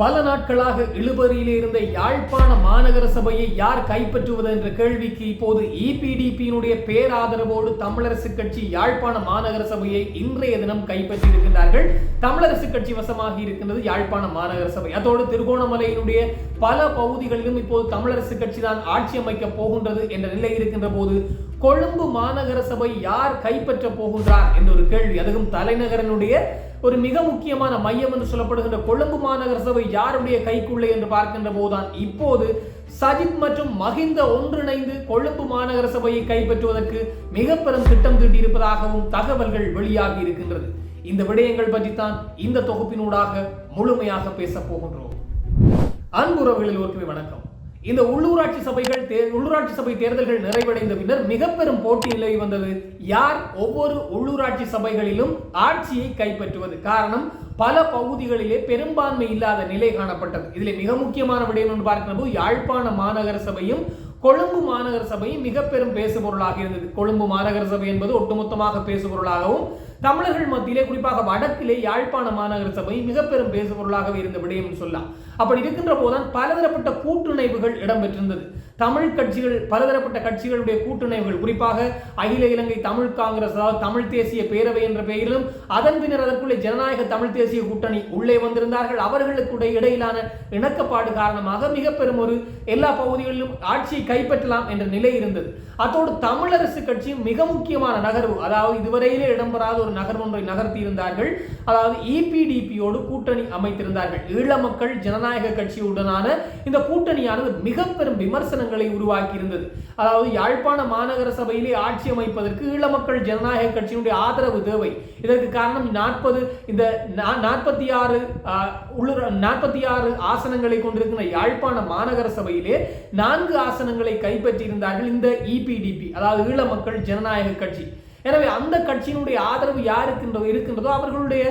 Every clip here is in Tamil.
பல நாட்களாக இழுபறியில் இருந்த யாழ்ப்பாண மாநகர சபையை யார் கைப்பற்றுவது என்ற கேள்விக்கு இப்போது இபிடிபியினுடைய பேராதரவோடு தமிழரசு கட்சி யாழ்ப்பாண மாநகர சபையை இன்றைய தினம் கைப்பற்றியிருக்கின்றார்கள். தமிழரசு கட்சி வசமாக இருக்கின்றது யாழ்ப்பாண மாநகர சபை. அதோடு திருகோணமலையினுடைய பல பகுதிகளிலும் இப்போது தமிழரசு கட்சி தான் ஆட்சி அமைக்க போகின்றது என்ற நிலை இருக்கின்ற போது கொழும்பு மாநகர சபை யார் கைப்பற்ற போகின்றார் என்ற ஒரு கேள்வி. அதுவும் தலைநகரனுடைய ஒரு மிக முக்கியமான மையம் என்று சொல்லப்படுகின்ற கொழும்பு மாநகர சபை யாருடைய கைக்குள்ளே என்று பார்க்கின்ற போதுதான் இப்போது சஜித் மற்றும் மஹிந்த ஒன்றிணைந்து கொழும்பு மாநகர சபையை கைப்பற்றுவதற்கு மிக பெரும் திட்டம் தீட்டியிருப்பதாகவும் தகவல்கள் வெளியாகி இருக்கின்றது. இந்த விடயங்கள் பற்றித்தான் இந்த தொகுப்பினூடாக முழுமையாக பேசப் போகின்றோம். அன்புறவுகளில் ஒருக்குமே வணக்கம். இந்த உள்ளூராட்சி சபைகள் தே- உள்ளூராட்சி சபை தேர்தல்கள் நிறைவடைந்த பின்னர் மிக பெரும் போட்டி நிலவி வந்தது. யார்? ஒவ்வொரு உள்ளூராட்சி சபைகளிலும் ஆட்சியை கைப்பற்றுவது. காரணம் பல பகுதிகளிலே பெரும்பான்மை இல்லாத நிலை காணப்பட்டது. இதில் மிக முக்கியமான விடயம் என்று பார்க்கிறபோது யாழ்ப்பாண மாநகர சபையும் கொழும்பு மாநகர சபையும் மிக பெரும் பேசுபொருளாக இருந்தது. கொழும்பு மாநகர சபை என்பது ஒட்டுமொத்தமாக பேசுபொருளாகவும் தமிழர்கள் மத்தியிலே குறிப்பாக வடக்கிலே யாழ்ப்பாண மாநகர சபை மிக பெரும் பேசுபொருளாகவே இருந்த விடயம் சொல்லலாம். அப்படி இருக்கின்ற போதுதான் பலதரப்பட்ட கூட்டுணைவுகள் இடம்பெற்றிருந்தது. தமிழ் கட்சிகள் பலதரப்பட்ட கட்சிகளுடைய கூட்டுணைவுகள். குறிப்பாக அகில இலங்கை தமிழ் காங்கிரஸ் அதாவது தமிழ் தேசிய பேரவை என்ற பெயரிலும் அதன் பின்னர் அதற்குள்ளே ஜனநாயக தமிழ் தேசிய கூட்டணி உள்ளே வந்திருந்தார்கள். அவர்களுக்கு இடையிலான இணக்கப்பாடு காரணமாக மிக பெரும் ஒரு எல்லா பகுதிகளிலும் ஆட்சியை கைப்பற்றலாம் என்ற நிலை இருந்தது. அத்தோடு தமிழரசு கட்சியும் மிக முக்கியமான நகர்வு அதாவது இதுவரையிலே இடம்பெறாத ஒரு நகர்வு ஒன்றை நகர்த்தி இருந்தார்கள் அதாவது இபிடிபியோடு கூட்டணி அமைத்திருந்தார்கள். ஈழ மக்கள் ஜனநாயக கட்சியுடனான இந்த கூட்டணியானது மிக பெரும் விமர்சனங்களை உருவாக்கி இருந்தது அதாவது யாழ்ப்பாண மாநகர சபையிலே ஆட்சி அமைப்பதற்கு ஈழ மக்கள் ஜனநாயக கட்சியினுடைய ஆதரவு தேவை. இதற்கு காரணம் நாற்பது இந்த நாற்பத்தி ஆறு உள்ளூர் நாற்பத்தி ஆறு ஆசனங்களை கொண்டிருக்கிற யாழ்ப்பாண மாநகர சபையிலே நான்கு ஆசனங்களை கைப்பற்றியிருந்தார்கள் இந்த இபிடிபி அதாவது ஈழ மக்கள் ஜனநாயக கட்சி. எனவே அந்த கட்சியினுடைய ஆதரவு யாருக்கின்றதோ இருக்கின்றதோ அவர்களுடைய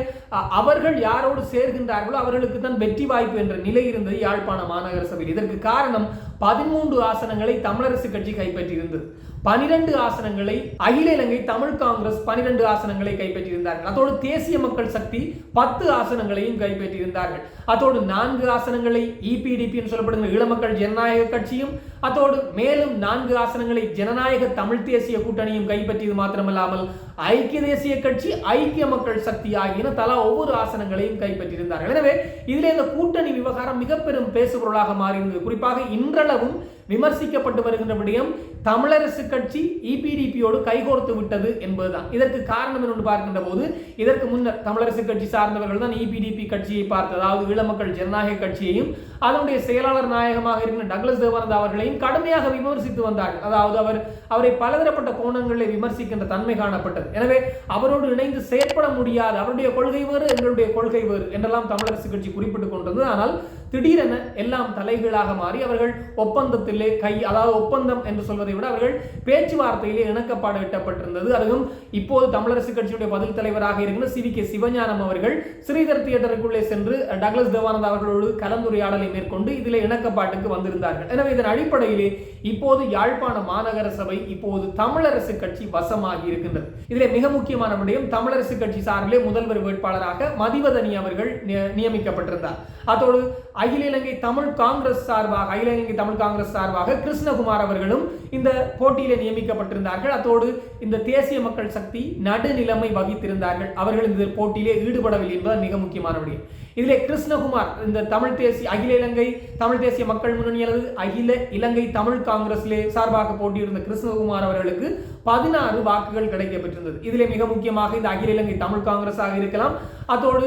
அவர்கள் யாரோடு சேர்கின்றார்களோ அவர்களுக்கு தான் வெற்றி வாய்ப்பு என்ற நிலை இருந்தது யாழ்ப்பாண மாநகர சபையில் இதற்கு காரணம் பதிமூன்று ஆசனங்களை தமிழரசு கட்சி கைப்பற்றியிருந்தது. பனிரெண்டு ஆசனங்களை அகில இலங்கை தமிழ் காங்கிரஸ் பனிரெண்டு ஆசனங்களை கைப்பற்றியிருந்தார்கள். அதோடு தேசிய மக்கள் சக்தி பத்து ஆசனங்களையும் கைப்பற்றியிருந்தார்கள். அதோடு நான்கு ஆசனங்களை இபிடிபி என்று சொல்லப்படுகிற ஈழமக்கள் ஜனநாயக கட்சியும் அதோடு மேலும் நான்கு ஆசனங்களை ஜனநாயக தமிழ் தேசிய கூட்டணியும் கைப்பற்றியது மாத்திரமல்லாமல் ஐக்கிய தேசிய கட்சி ஐக்கிய மக்கள் சக்தி ஆகியன தலா ஒவ்வொரு ஆசனங்களையும் கைப்பற்றியிருந்தார்கள். எனவே இதிலே இந்த கூட்டணி விவகாரம் மிக பெரும் பேசுபொருளாக மாறியிருந்தது. குறிப்பாக இன்றளவும் விமர்சிக்கப்பட்டு வருகின்ற விடயம் தமிழரசு கட்சி இபிடிபியோடு கைகோர்த்து விட்டது என்பதுதான். இதற்கு காரணம் என்று பார்க்கின்ற போது இதற்கு முன்னர் தமிழரசு கட்சி சார்ந்தவர்கள் தான் இபிடிபி கட்சியை பார்த்து அதாவது ஈழமக்கள் ஜனநாயக கட்சியையும் அதனுடைய செயலாளர் நாயகமாக இருக்கிற டக்ளஸ் தேவானந்தா அவர்களையும் கடுமையாக விமர்சித்து வந்தார்கள். அதாவது அவர் அவரை பலதரப்பட்ட கோணங்களில் விமர்சிக்கின்ற தன்மை காணப்பட்டது. எனவே அவரோடு இணைந்து செயற்பட முடியாது. அவருடைய கொள்கை வேறு எங்களுடைய கொள்கை வேறு என்றெல்லாம் தமிழரசு கட்சி குறிப்பிட்டுக் கொண்டது ஆனால் திடீரென எல்லாம் தலைகீழாக மாறி அவர்கள் ஒப்பந்தத்திலே கை அதாவது ஒப்பந்தம் என்று சொல்வதை விட அவர்கள் பேச்சுவார்த்தையிலே இணக்கப்பாடு எட்டப்பட்டிருந்தது. அதுவும் இப்போது தமிழரசு கட்சியுடைய பதில் தலைவராக இருக்கிற சி வி கே சிவஞானம் அவர்கள் ஸ்ரீதர் தியேட்டருக்குள்ளே சென்று டக்ளஸ் தேவானந்த் அவர்களோடு கலந்துரையாடலை மேற்கொண்டு இதில் இணக்கப்பாட்டுக்கு வந்திருந்தார்கள். எனவே இதன் அடிப்படையிலே இப்போது யாழ்ப்பாண மாநகர சபை இப்போது தமிழரசு கட்சி வசமாகி இருக்கின்றது. இதில் மிக முக்கியமான விடயம் தமிழரசு கட்சி சார்பிலே முதல்வர் வேட்பாளராக மதிவதனி அவர்கள் நியமிக்கப்பட்டிருந்தார். அதோடு அகில இலங்கை தமிழ் காங்கிரஸ் சார்பாக அகில இலங்கை தமிழ் காங்கிரஸ் சார்பாக கிருஷ்ணகுமார் அவர்களும் இந்த போட்டியிலே நியமிக்கப்பட்டிருந்தார்கள். அதோடு இந்த தேசிய மக்கள் சக்தி நடுநிலைமை வகித்திருந்தார்கள். அவர்கள் இந்த போட்டியிலே ஈடுபடவில்லை என்பது மிக முக்கியமான விடயம். இதிலே கிருஷ்ணகுமார் இந்த தமிழ் தேசிய அகில இலங்கை தமிழ் தேசிய மக்கள் முன்னணி அல்லது அகில இலங்கை தமிழ் காங்கிரஸிலே சார்பாக போட்டியிருந்த கிருஷ்ணகுமார் அவர்களுக்கு பதினாறு வாக்குகள் கிடைக்கப்பெற்றிருந்தது. இதிலே மிக முக்கியமாக இந்த அகில இலங்கை தமிழ் காங்கிரஸாக இருக்கலாம். அதோடு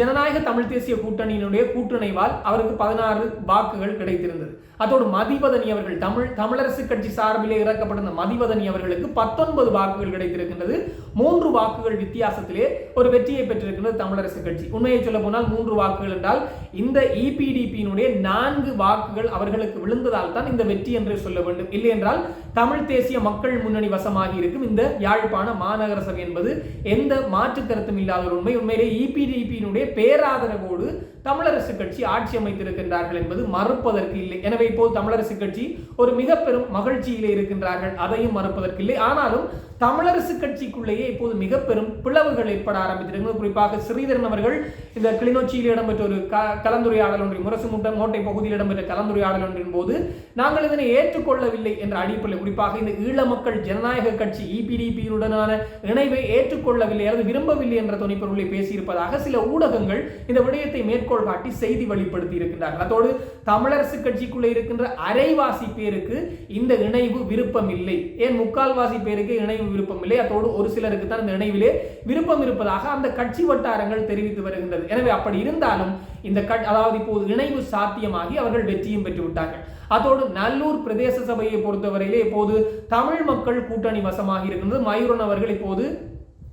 ஜனநாயக தமிழ் தேசிய கூட்டணியினுடைய கூட்டணிவால் அவருக்கு பதினாறு வாக்குகள் கிடைத்திருந்தது. அதோடு மதிவதனி அவர்கள் தமிழ் தமிழரசு கட்சி சார்பிலே இறக்கப்பட்ட மதிவதனி அவர்களுக்கு பத்தொன்பது வாக்குகள் கிடைத்திருக்கின்றது. மூன்று வாக்குகள் வித்தியாசத்திலே ஒரு வெற்றியை பெற்றிருக்கின்றது தமிழரசு கட்சி. உண்மையை சொல்ல போனால் மூன்று வாக்குகள் என்றால் இந்த இபிடிபியினுடைய நான்கு வாக்குகள் அவர்களுக்கு விழுந்ததால் தான் இந்த வெற்றி என்று சொல்ல வேண்டும். இல்லை என்றால் தமிழ் தேசிய மக்கள் முன்னணி வசமாகி இருக்கும் இந்த யாழ்ப்பாண மாநகர சபை என்பது எந்த மாற்று கருத்தும் இல்லாத ஒரு உண்மை. உண்மையிலே இபிடிபியினுடைய பேராதரவோடு தமிழரசு கட்சி ஆட்சி அமைத்திருக்கின்றார்கள் என்பது மறுப்பதற்கு இல்லை. எனவே போல் தமிழரசு கட்சி ஒரு மிக பெரும் மகிழ்ச்சியிலே இருக்கின்றார்கள். அதையும் மறுப்பதற்கு இல்லை ஆனாலும் தமிழரசு கட்சிக்குள்ளேயே இப்போது மிக பெரும் பிளவுகள் ஏற்பட ஆரம்பித்திருக்கிறது. குறிப்பாக ஸ்ரீதரன் அவர்கள் இந்த கிளிநொச்சியில் இடம்பெற்ற ஒரு க கலந்துரையாடல் ஒன்றின் முரசு முட்டம் கோட்டை பகுதியில் இடம்பெற்ற கலந்துரையாடல் ஒன்றின் போது நாங்கள் இதனை ஏற்றுக்கொள்ளவில்லை என்ற அடிப்படையில் குறிப்பாக இந்த ஈழ மக்கள் ஜனநாயக கட்சி இபிடிபியுடனான இணைவை ஏற்றுக்கொள்ளவில்லை அல்லது விரும்பவில்லை என்ற துணைப்பொருளை பேசியிருப்பதாக சில ஊடகங்கள் இந்த விடயத்தை மேற்கோள் காட்டி செய்தி வெளிப்படுத்தி இருக்கின்றார்கள். அதோடு தமிழரசு கட்சிக்குள்ளே இருக்கின்ற அரைவாசி பேருக்கு இந்த இணைவு விருப்பம் இல்லை ஏன் முக்கால்வாசி பேருக்கு இணைவு விருப்பம் இல்லை. அதோடு ஒரு சிலருக்கு தான் இந்த இணைவிலே விருப்பம் இருப்பதாக அந்த கட்சி வட்டாரங்கள் தெரிவித்து வருகின்றது. எனவே அப்படி இருந்தாலும் இந்த அதாவது இப்போது இணைவு சாத்தியமாகி அவர்கள் வெற்றியும் பெற்றுவிட்டார்கள் அதோடு நல்லூர் பிரதேச சபையை பொறுத்தவரையிலே இப்போது தமிழ் மக்கள் கூட்டணி வசமாக இருக்கின்றது. மயூரன் அவர்கள் இப்போது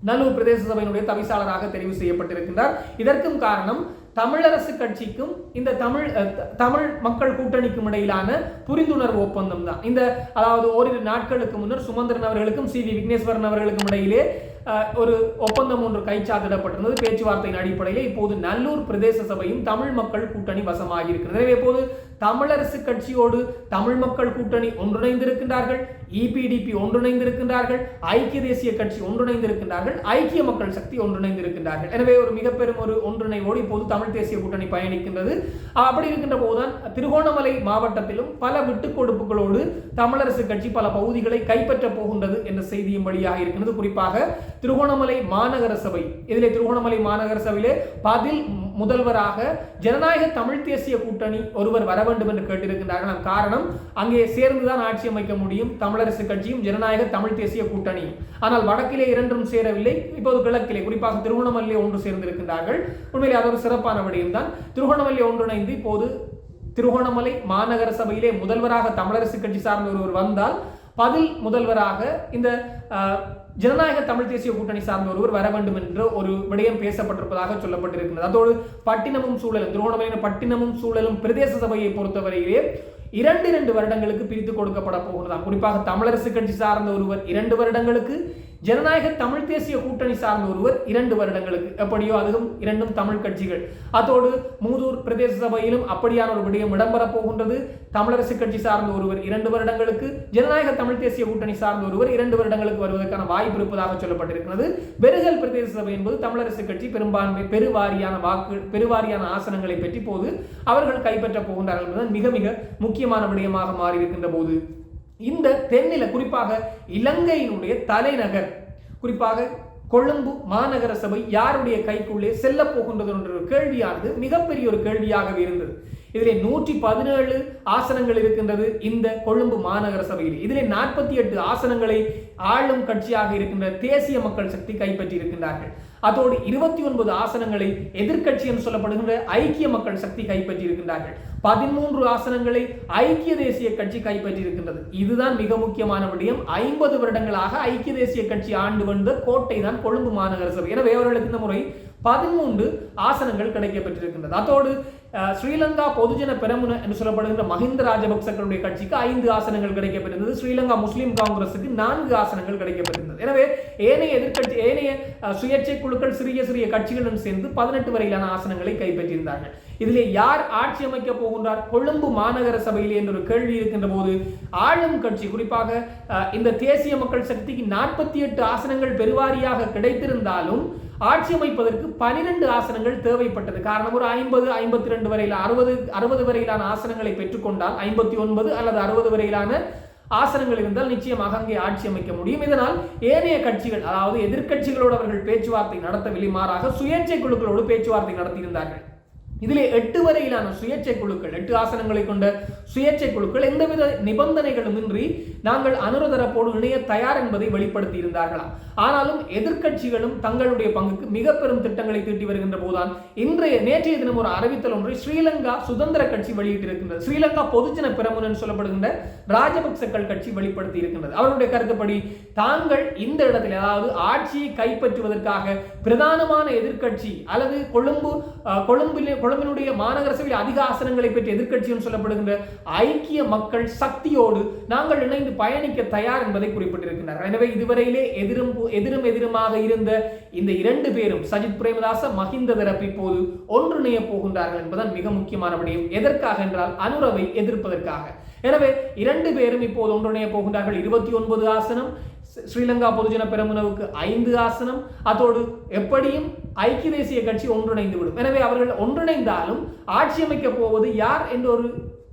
நல்லூர் பிரதேச சபையினுடைய தவிசாளராக தெரிவு செய்யப்பட்டிருக்கின்றார். இதற்கும் காரணம் தமிழரசு கட்சிக்கும் இந்த தமிழ் தமிழ் மக்கள் கூட்டணிக்கும் இடையிலான புரிந்துணர்வு ஒப்பந்தம் தான். இந்த அதாவது ஓரிரு நாட்களுக்கு முன்னர் சுமந்திரன் அவர்களுக்கும் சி வி விக்னேஸ்வரன் அவர்களுக்கும் இடையிலே ஒரு ஒப்பந்தம் ஒன்று கைச்சாத்திடப்பட்டிருந்தது. பேச்சுவார்த்தையின் அடிப்படையில் இப்போது நல்லூர் பிரதேச சபையும் தமிழ் மக்கள் கூட்டணி வசமாகி இருக்கிறது எனவே இப்போது தமிழரசு கட்சியோடு தமிழ் மக்கள் கூட்டணி ஒன்றிணைந்திருக்கின்றார்கள் இபிடிபி ஒன்றிணைந்திருக்கின்றார்கள் ஐக்கிய தேசிய கட்சி ஒன்றிணைந்திருக்கின்றார்கள் ஐக்கிய மக்கள் சக்தி ஒன்றிணைந்திருக்கின்றார்கள். எனவே ஒரு மிகப்பெரும் ஒரு ஒன்றிணைவோடு இப்போது தமிழ் தேசிய கூட்டணி பயணிக்கின்றது. அப்படி இருக்கின்ற போதுதான் திருகோணமலை மாவட்டத்திலும் பல விட்டுக் கொடுப்புகளோடு தமிழரசு கட்சி பல பகுதிகளை கைப்பற்ற போகின்றது என்ற செய்தியும் வழியாக இருக்கின்றது. குறிப்பாக திருகோணமலை மாநகர சபை இதிலே திருகோணமலை மாநகர சபையிலே பதில் முதல்வராக ஜனநாயக தமிழ் தேசிய கூட்டணி ஒருவர் வர வேண்டும் என்று கேட்டிருக்கின்றார்கள். காரணம் அங்கே சேர்ந்துதான் ஆட்சி அமைக்க முடியும். தமிழரசு கட்சியும் ஜனநாயக தமிழ் தேசிய கூட்டணி. ஆனால் வடக்கிலே இரண்டும் சேரவில்லை. இப்போது கிழக்கிலே குறிப்பாக திருகோணமல்லியை ஒன்று சேர்ந்திருக்கின்றார்கள். உண்மையிலே அது ஒரு சிறப்பான விடயம் தான் திருகோணமல்லியை ஒன்றிணைந்து இப்போது திருகோணமலை மாநகர சபையிலே முதல்வராக தமிழரசு கட்சி சார்ந்த ஒருவர் வந்தால் பதில் முதல்வராக இந்த ஜனநாயக தமிழ் தேசிய கூட்டணி சார்ந்த ஒருவர் வர வேண்டும் என்ற ஒரு விடயம் பேசப்பட்டிருப்பதாக சொல்லப்பட்டிருக்கிறது. அதோடு பட்டினமும் சூழலும் திருகோணமலையின் பட்டினமும் சூழலும் பிரதேச சபையை பொறுத்தவரையிலே இரண்டு இரண்டு வருடங்களுக்கு பிரித்து கொடுக்கப்பட போகிறதாம் குறிப்பாக தமிழரசு கட்சி சார்ந்த ஒருவர் இரண்டு வருடங்களுக்கு ஜனநாயக தமிழ் தேசிய கூட்டணி சார்ந்த ஒருவர் இரண்டு வருடங்களுக்கு. எப்படியோ அதுவும் இரண்டும் தமிழ் கட்சிகள். அதோடு மூதூர் பிரதேச சபையிலும் அப்படியான ஒரு விடயம் இடம்பெறப் போகின்றது. தமிழரசு கட்சி சார்ந்த ஒருவர் இரண்டு வருடங்களுக்கு ஜனநாயக தமிழ் தேசிய கூட்டணி சார்ந்த ஒருவர் இரண்டு வருடங்களுக்கு வருவதற்கான வாய்ப்பு இருப்பதாக சொல்லப்பட்டிருக்கிறது. பெருகல் பிரதேச சபை என்பது தமிழரசு கட்சி பெரும்பான்மை பெருவாரியான வாக்கு பெருவாரியான ஆசனங்களை பற்றி போது அவர்கள் கைப்பற்ற போகின்றார்கள் என்பது மிக மிக முக்கியமான விடயமாக மாறியிருக்கின்ற போது இந்த தென்னில குறிப்பாக இலங்கையினுடைய தலைநகர் குறிப்பாக கொழும்பு மாநகர சபை யாருடைய கைக்குள்ளே செல்ல போகின்றது என்ற ஒரு கேள்வியானது மிகப்பெரிய ஒரு கேள்வியாகவே இருந்தது. இதிலே நூற்றி பதினேழு ஆசனங்கள் இருக்கின்றது இந்த கொழும்பு மாநகர சபையில். இதிலே நாற்பத்தி எட்டு ஆசனங்களை ஆளும் கட்சியாக இருக்கின்ற தேசிய மக்கள் சக்தி கைப்பற்றி இருக்கின்றார்கள் அதோடு இருபத்தி ஒன்பது ஆசனங்களை எதிர்கட்சி என்று சொல்லப்படுகின்ற ஐக்கிய மக்கள் சக்தி கைப்பற்றி இருக்கின்றார்கள் பதிமூன்று ஆசனங்களை ஐக்கிய தேசிய கட்சி கைப்பற்றி இருக்கின்றது இதுதான் மிக முக்கியமான விடயம். ஐம்பது வருடங்களாக ஐக்கிய தேசிய கட்சி ஆண்டு வந்த கோட்டை தான் கொழும்பு மாநகர சபை எனவே அவர்களுக்கு இந்த முறை பதிமூன்று ஆசனங்கள் கிடைக்கப்பட்டிருக்கின்றது அதோடு ஸ்ரீலங்கா பொதுஜன பெரமுன என்று சொல்லப்படுகின்ற மஹிந்த ராஜபக்சர்களுடைய கட்சிக்கு ஐந்து ஆசனங்கள் கிடைக்கப்பட்டிருந்தது. ஸ்ரீலங்கா முஸ்லீம் காங்கிரஸுக்கு நான்கு ஆசனங்கள் கிடைக்கப்பட்டிருந்தது. எனவே ஏனைய எதிர்கட்சி ஏனைய சுயேட்சை குழுக்கள் சிறிய சிறிய கட்சிகளுடன் சேர்ந்து பதினெட்டு வரையிலான ஆசனங்களை கைப்பற்றியிருந்தார்கள். இதிலே யார் ஆட்சி அமைக்க போகின்றார்? கொழும்பு மாநகர சபையிலே என்ற ஒரு கேள்வி இருக்கின்ற போது ஆளும் கட்சி குறிப்பாக இந்த தேசிய மக்கள் சக்திக்கு நாற்பத்தி எட்டு ஆசனங்கள் பெருவாரியாக கிடைத்திருந்தாலும் ஆட்சி அமைப்பதற்கு பனிரெண்டு ஆசனங்கள் தேவைப்பட்டது. காரணம் ஒரு ஐம்பது ஐம்பத்தி ரெண்டு வரையில் அறுபது அறுபது வரையிலான ஆசனங்களை பெற்றுக்கொண்டால் ஐம்பத்தி ஒன்பது அல்லது அறுபது வரையிலான ஆசனங்கள் இருந்தால் நிச்சயமாக அங்கே ஆட்சி அமைக்க முடியும். இதனால் ஏனைய கட்சிகள் அதாவது எதிர்கட்சிகளோடு அவர்கள் பேச்சுவார்த்தை நடத்தவில்லை மாறாக சுயேட்சை குழுக்களோடு பேச்சுவார்த்தை நடத்தியிருந்தார்கள். இதிலே எட்டு வரையிலான சுயேட்சை குழுக்கள் எட்டு ஆசனங்களை கொண்ட சுயேட்சை குழுக்கள் எந்தவித நிபந்தனைகளும் இன்றி நாங்கள் அனுரதரப்போடு இணைய தயார் என்பதை வெளிப்படுத்தி இருந்தார்களாம் ஆனாலும் எதிர்க்கட்சிகளும் தங்களுடைய பங்குக்கு மிக பெரும் திட்டங்களை தீட்டி வருகின்ற போதுதான் இன்றைய நேற்றைய தினம் ஒரு அறிவித்தல் ஒன்றை ஸ்ரீலங்கா சுதந்திர கட்சி வெளியிட்டிருக்கின்றது ஸ்ரீலங்கா பொதுஜன பிரமுன் சொல்லப்படுகின்ற ராஜபக்சக்கள் கட்சி வெளிப்படுத்தி இருக்கின்றது அவருடைய கருத்துப்படி தாங்கள் இந்த இடத்தில் அதாவது ஆட்சியை கைப்பற்றுவதற்காக பிரதானமான எதிர்கட்சி அல்லது கொழும்பு கொழும்பில் கொழும்பினுடைய மாநகர சபையில் அதிக ஆசனங்களை பெற்ற எதிர்கட்சியும் சொல்லப்படுகின்ற ஐக்கிய மக்கள் சக்தியோடு நாங்கள் இணைந்து பயணிக்க தயார் என்பதை குறிப்பிட்டிருக்கின்றனர். எனவே இதுவரையிலே எதிரும் எதிரும் எதிருமாக இருந்த இந்த இரண்டு பேரும் சஜித் பிரேமதாச மஹிந்த தரப்பு இப்போது ஒன்றிணைய போகின்றார்கள் என்பதன் மிக முக்கியமான விடயம். எதற்காக என்றால் அனுரவை எதிர்ப்பதற்காக. எனவே இரண்டு பேரும் இப்போது ஒன்றிணைய போகின்றார்கள். இருபத்தி ஒன்பது ஆசனம் ஸ்ரீலங்கா பொதுஜன பெரமுனவுக்கு ஐந்து ஆசனம் அதோடு எப்படியும் ஐக்கிய தேசிய கட்சி ஒன்றிணைந்து விடும் எனவே அவர்கள் ஒன்றிணைந்தாலும் ஆட்சி அமைக்கப் போவது யார் என்ற ஒரு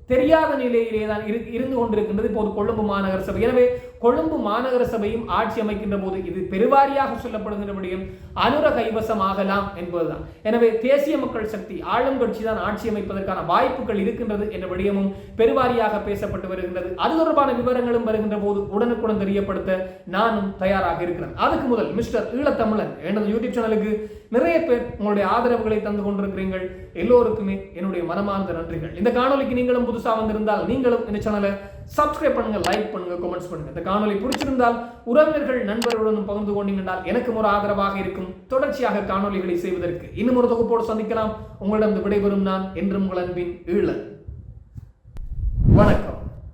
தெரியாத நிலையிலே தான் இரு- இருந்து கொண்டிருக்கின்றது. இப்போது கொழும்பு மாநகர சபை எனவே கொழும்பு மாநகர சபையும் ஆட்சி அமைக்கின்ற போது இது பெருவாரியாக சொல்லப்படுகின்ற விடயம் அனுர கைவசமாகலாம் என்பதுதான். எனவே தேசிய மக்கள் சக்தி ஆளும் கட்சி தான் ஆட்சி அமைப்பதற்கான வாய்ப்புகள் இருக்கின்றது என்ற விடயமும் பெருவாரியாக பேசப்பட்டு வருகின்றது. அது தொடர்பான விவரங்களும் வருகின்ற போது உடனுக்குடன் தெரியப்படுத்த நானும் தயாராக இருக்கிறேன். அதுக்கு முதல் மிஸ்டர் ஈழத்தமிழன் எனது யூடியூப் சேனலுக்கு நிறைய பேர் உங்களுடைய ஆதரவுகளை தந்து கொண்டிருக்கிறீர்கள். எல்லோருக்குமே என்னுடைய மனமார்ந்த நன்றிகள். இந்த காணொலிக்கு நீங்களும் புதுசாக வந்திருந்தால் நீங்களும் இந்த சேனலை சப்ஸ்கிரைப் பண்ணுங்க லைக் பண்ணுங்க கமெண்ட்ஸ் பண்ணுங்க. இந்த காணொலி பிடிச்சிருந்தால் உறவினர்கள் நண்பர்களுடன் பகிர்ந்து கொண்டீங்கன்றால் எனக்கும் ஒரு ஆதரவாக இருக்கும். தொடர்ச்சியாக காணொலிகளை செய்வதற்கு இன்னும் ஒரு தொகுப்போடு சந்திக்கலாம். உங்களிடம் விடைபெறும் நான் என்றும் உங்கள் அன்பின் ஈழன். வணக்கம்.